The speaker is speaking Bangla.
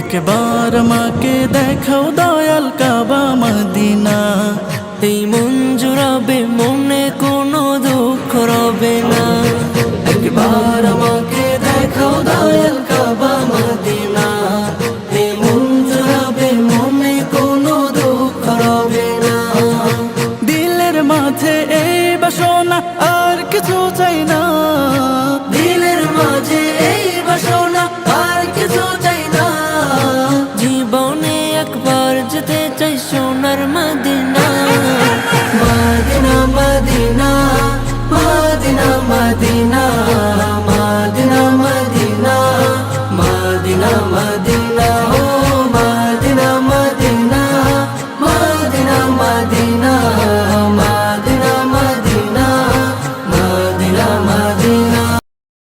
একবার মাকে দেখাও দয়াল কাবা মদিনা। এই মন জুড়াবে মনে কোনো দুঃখ রবে না আর কিছু চাই না। দিলের মাঝে এই বাসনা আর কিছু চাই না। জীবনে একবার যেতে চাই সোনার Medina. Medina Medina Medina Medina Medina Medina Medina Medina.